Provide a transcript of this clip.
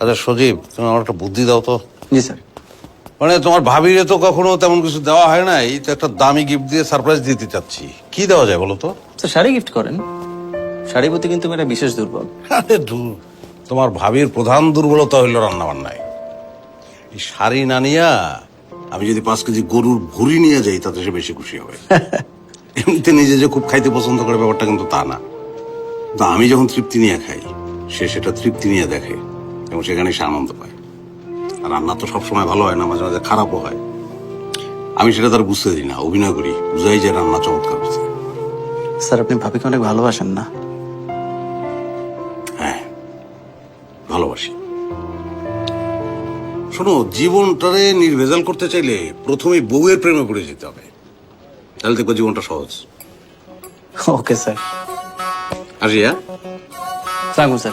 আচ্ছা সজীব তুমি আমার একটা বুদ্ধি দাও তো। জি স্যার। মানে তোমার ভাবিরে তো কখনো তেমন কিছু দেওয়া হয় নাই তো একটা দামি গিফট দিয়ে সারপ্রাইজ দিতে চাচ্ছি। কি দেওয়া যায় বলো তো? স্যার শাড়ি গিফট করেন। শাড়ি প্রতি কিন্তু মেয়েরা বিশেষ দুর্বল। আরে দূর তোমার ভাবির প্রধান দুর্বলতা হইল রান্না বান্নায় এই শাড়ি না নিয়া আমি যদি পাঁচ কেজি গরুর ভুড়ি নিয়ে যাই তাতে সে বেশি খুশি হবে। এমনিতে নিজে যে খুব খাইতে পছন্দ করে ব্যাপারটা কিন্তু তা না। তো আমি যখন তৃপ্তি নিয়ে খাই সে সেটা তৃপ্তি নিয়ে দেখে। এবং সেখানে সে আনন্দ পায়। আর রান্না তো সবসময় ভালো হয় না মাঝে মাঝে খারাপও হয়। আমি সেটা তার বুঝতে দিই না অভিনয় করি বুঝাই যে রান্না চমৎকার হচ্ছে স্যার আপনি ভাবিকে অনেক ভালোবাসেন না? হ্যাঁ ভালোবাসি। শোনো জীবনটারে নির্ভেজাল করতে চাইলে প্রথমে বউয়ের প্রেমে পড়ে যেতে হবে। তাহলে দেখব জীবনটা সহজ। Okay sir. আসি হ্যাঁ? স্যার।